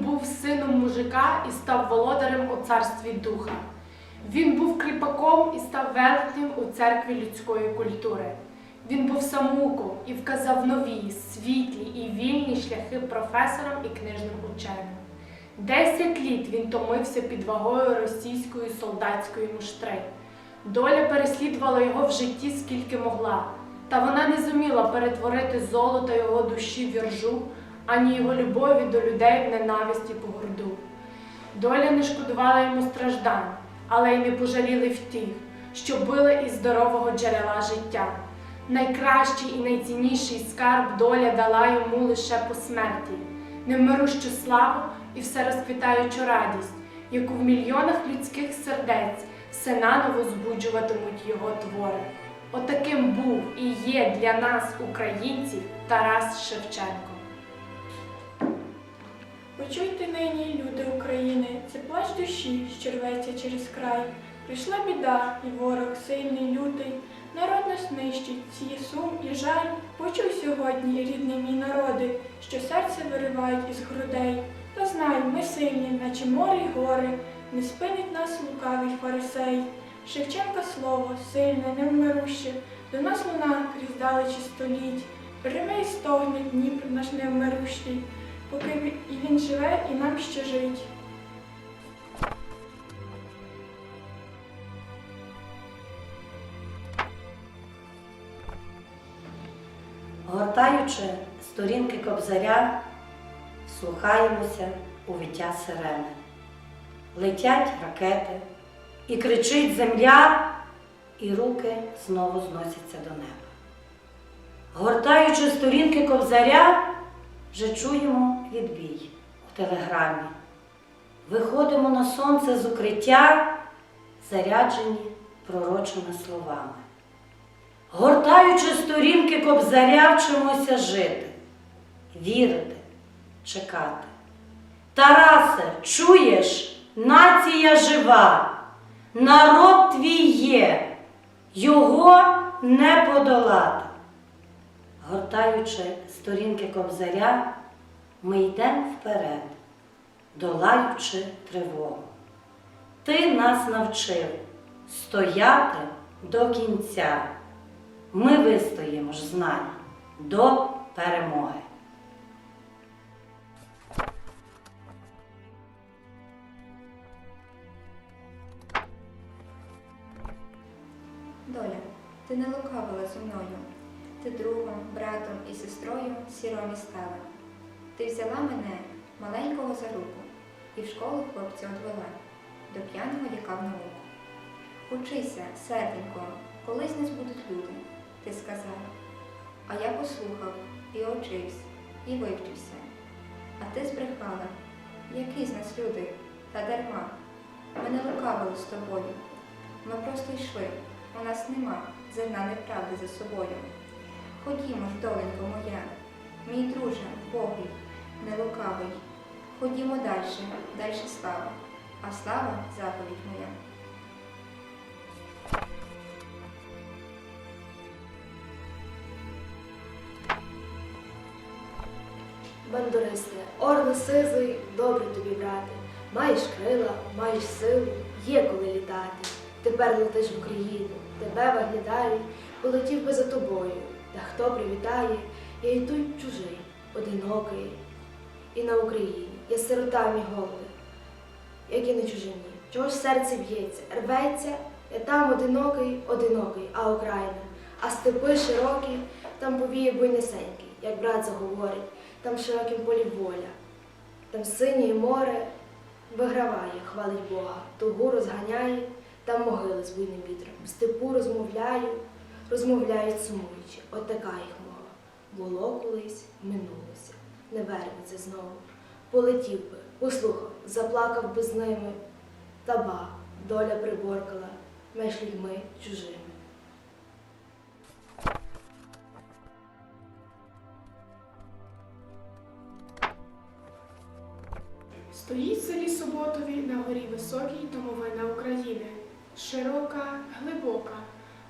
був сином мужика і став володарем у царстві духа. Він був кріпаком і став велетнем у церкві людської культури. Він був самоуком і вказав нові, світлі і вільні шляхи професорам і книжним ученим. Десять літ він томився під вагою російської солдатської муштри. Доля переслідувала його в житті скільки могла, та вона не зуміла перетворити золото його душі в віржу ані його любові до людей в ненависті погорду. Доля не шкодувала йому страждань, але й не пожаліли втіх, що били із здорового джерела життя. Найкращий і найцінніший скарб доля дала йому лише по смерті, невмирущу славу і все розквітаючу радість, яку в мільйонах людських сердець все наново збуджуватимуть його твори. Отаким був і є для нас, українців, Тарас Шевченко. Почуйте нині, люди України, це плач душі, що рветься через край. Прийшла біда, і ворог сильний, лютий, народ нас нищить, сіє сум і жаль. Почуй сьогодні, рідний мій народи, що серце виривають із грудей. Та знай, ми сильні, наче море й гори, не спинить нас лукавий фарисей. Шевченка слово, сильне, невмируще, до нас луна крізь далечі століть. Реве й стогне Дніпр наш невмирущий, поки він живе, і нам ще жить. Гортаючи сторінки кобзаря, слухаємося у виття сирени. Летять ракети, і кричить земля, і руки знову зносяться до неба. Гортаючи сторінки кобзаря, вже чуємо відбій у телеграмі. Виходимо на сонце з укриття, заряджені пророчими словами. Гортаючи сторінки кобзаря, вчимося жити, вірити, чекати. Тарасе, чуєш, нація жива, народ твій є, його не подолати. Гортаючи сторінки кобзаря, ми йдемо вперед, долаючи тривогу. Ти нас навчив стояти до кінця. Ми вистоїмо ж знань до перемоги. Доля, ти не лукавила зі мною. Ти другом, братом і сестрою сіромі стала. Ти взяла мене, маленького за руку, і в школу хлопця одвела, до п'яного яка в науку. Учися, серденько, колись нас будуть люди, ти сказала. А я послухав і очився, і вивчився. А ти збрехала, які з нас люди, та дарма. Ми не лукавили з тобою. Ми просто йшли. У нас нема зерна неправди за собою. Ходімо ж, доленько моя, мій друже, Богий, не лукавий. Ходімо далі, далі слава, а слава заповідь моя. Бандуристе, орле сизий, добре тобі, брате. Маєш крила, маєш силу, є коли літати. Тепер летиш в Україну, тебе виглядають, полетів би за тобою. Та хто привітає, я й той чужий, одинокий. І на Україні я сирота мій голий, як і на чужині. Чого ж серце б'ється, рветься, я там одинокий, одинокий, а Україна. А степи широкі, там повіє буйнесенький, як брат заговорить, там в широкім полі воля, там синє море виграває, хвалить Бога, тугу розганяє, там могили з буйним вітром. В степу розмовляють, розмовляють сумуючи. От їх мова. Було колись, минулося, не вернеться знову. Полетів би, послухав, заплакав би з ними. Та ба, доля приборкала меж людьми чужими. Стоїть в селі Суботові на горі високій домовина України. Широка, глибока.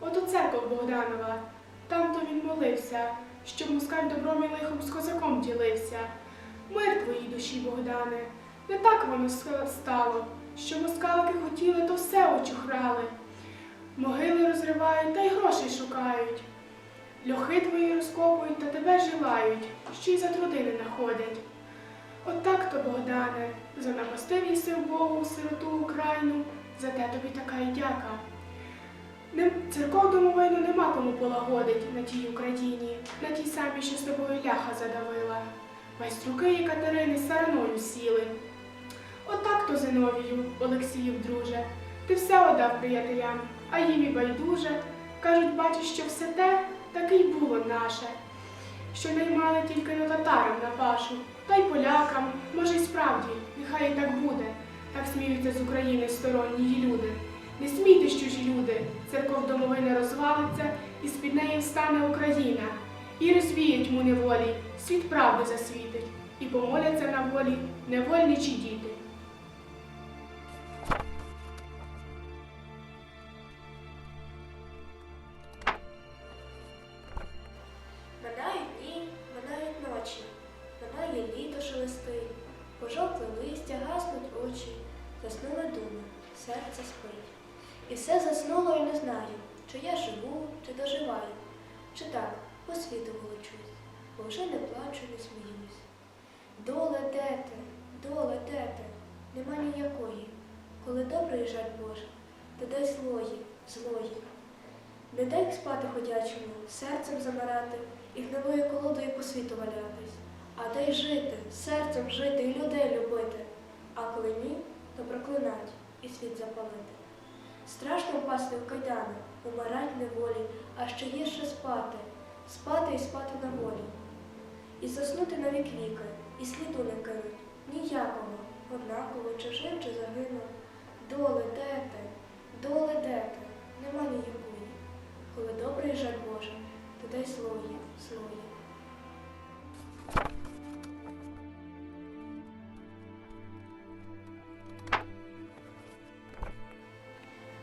Ото церква Богданова. Там то він молився, щоб москаль добром і лихом з козаком ділився. Мир твоїй душі, Богдане, не так воно стало. Що москалики хотіли, то все очухрали. Могили розривають та й грошей шукають. Льохи твої розкопують та тебе жилають, ще й за труди не находять. От так то, Богдане, занапастив єси в Богу сироту Україну, за те тобі така й дяка. Церков домовину нема кому полагодить на тій Україні, на тій самій, що з тобою ляха задавила. Майструки і Катерини сараною сіли. Отак то Зиновію, Олексіїв друже, ти все одав приятелям, а їм і байдуже. Кажуть, бачиш, що все те таки й було наше, що наймали тільки на татарам на пашу, та й полякам, може й справді, нехай і так буде. Так сміються з України сторонні люди. Не смійтесь, чужі люди, церков домовини розвалиться, і з-під неї встане Україна. І розвіють му неволі, світ правди засвітить, і помоляться на волі невольничі діти. Чи так по світу волочусь, бо вже не плачу, не сміюсь. Доле де ти, доле де ти, нема ніякої, коли добрий жаль Боже, ти дай злої, злої. Не дай спати ходячому, серцем замирати і гнилою колодою по світу валятись, а дай жити, серцем жити і людей любити, а коли ні, то проклинать і світ запалити. Страшно впасти в кайдани, умирать неволі, а ще гірше спати, спати і спати на волі. І заснути на вік віки, і сліду не кинуть, ніякого, однаково, чи жив, чи загинув. Доле де ти, доле де ти, нема ніякої. Коли добрий жаль Боже, то дай слої, слої.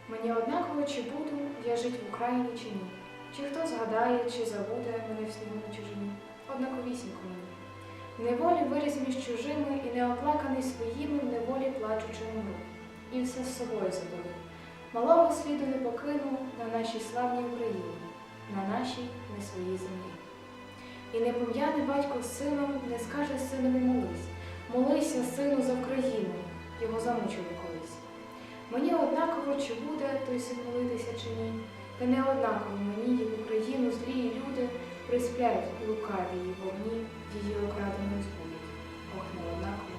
Мені однаково, чи буду я жить в Україні чи ні. Чи хто згадає, чи забуде мене в снігу на чужині. Однаковісінько мені. Неволі виріс між чужими і неоплаканий своїми в неволі плачучи умру. І все з собою забуду. Малого світу не покину на нашій славній Україні, на нашій не своїй землі. І не пом'яне батько з сином, не скаже синові молись. Молися, сину, за Україну, його замучили. Мені однаково, чи буде той син молитися чи ні, та не однаково мені і в Україну злії люди присплять лукаві і вогні, її окрадено збудуть. Ох, не однаково.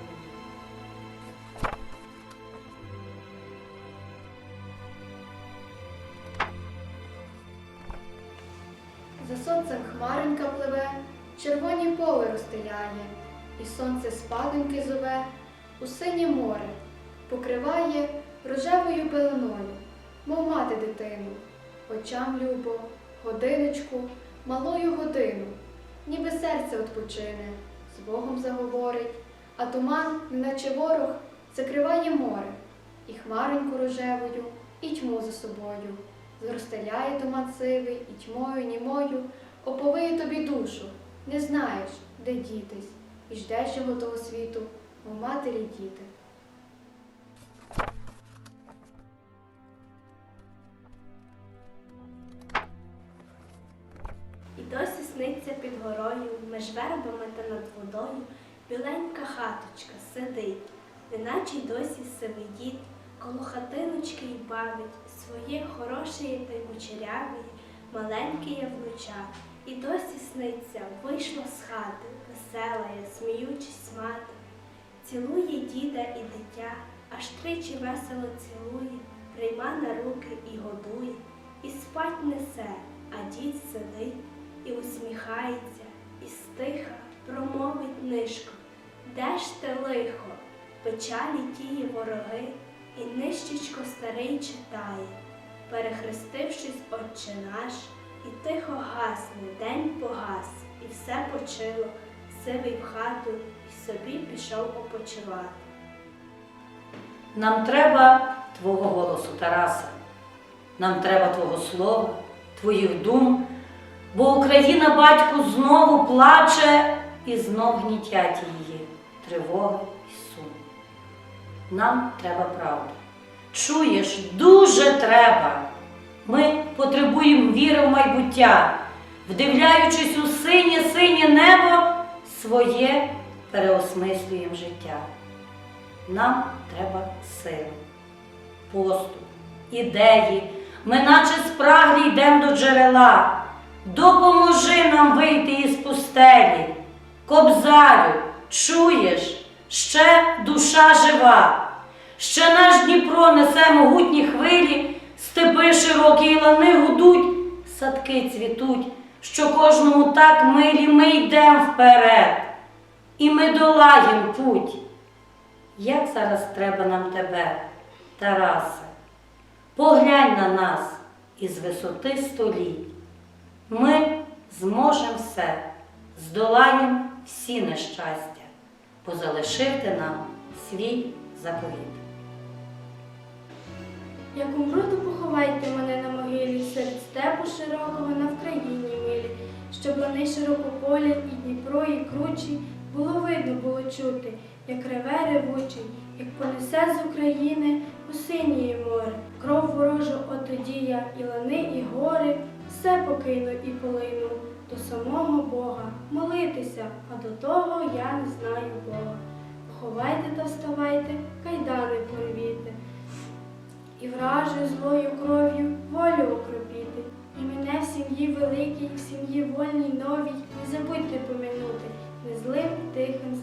За сонцем хмаринка пливе, червоні поле розстеляє, і сонце спадинки зове у синє море, покриває рожевою пеленою, мов мати дитину, очам любо, годиночку, малою годину, ніби серце odpoczyне, з Богом заговорить, а туман, неначе ворог, закриває море, і хмаринку рожевою, і тьму за собою. Зростеляє туман сивий і тьмою німою оповиє тобі душу, не знаєш, де дітись, і ждеш його того світу, мов матері діти. Під горою, між вербами та над водою, біленька хаточка сидить, неначе й досі сивий дід, коло хатиночки й бавить своє хороше та й кучеряве, маленьке внуча. І досі сниться, вийшла з хати, весела, я, сміючись мати. Цілує діда і дитя, аж тричі весело цілує, прийма на руки і годує, і спать несе, а дід сидить і усміхається, і стиха промовить нишко. Де ж те лихо, печалі тії вороги, і нищечко старий читає, перехрестившись, отче наш, і тихо гасне, день погас, і все почило, сивий в хату, і собі пішов опочивати. Нам треба Твого голосу, Тараса. Нам треба Твого слова, Твоїх дум, бо Україна, батьку, знову плаче і знов гнітять її тривоги і сум. Нам треба правда. Чуєш, дуже треба. Ми потребуємо віри в майбуття, вдивляючись у синє синє небо, своє переосмислюємо життя. Нам треба сили, поступ, ідеї. Ми наче спраглі йдемо до джерела. Допоможи нам вийти із пустелі. Кобзарю, чуєш, ще душа жива. Ще наш Дніпро несе могутні хвилі, степи широкі і лани гудуть, садки цвітуть, що кожному так милі ми йдем вперед. І ми долаєм путь. Як зараз треба нам тебе, Тарасе? Поглянь на нас із висоти століть. Ми зможемо все, здолаєм всі нещастя, бо залишив нам свій заповіт. Як умру, поховайте мене на могилі серед степу широкого на Вкраїні милі, щоб лани широкополі і Дніпро, і кручі було видно, було чути, як реве ревучий, як понесе з України у синє море, кров ворожу отоді я, і лани, і гори, все покину і полину до самого Бога, молитися, а до того я не знаю Бога. Поховайте та вставайте, кайдани порвіте і вражою злою кров'ю волю окропіти. І мене в сім'ї великій, в сім'ї вольній новій, не забудьте поминути незлим тихим.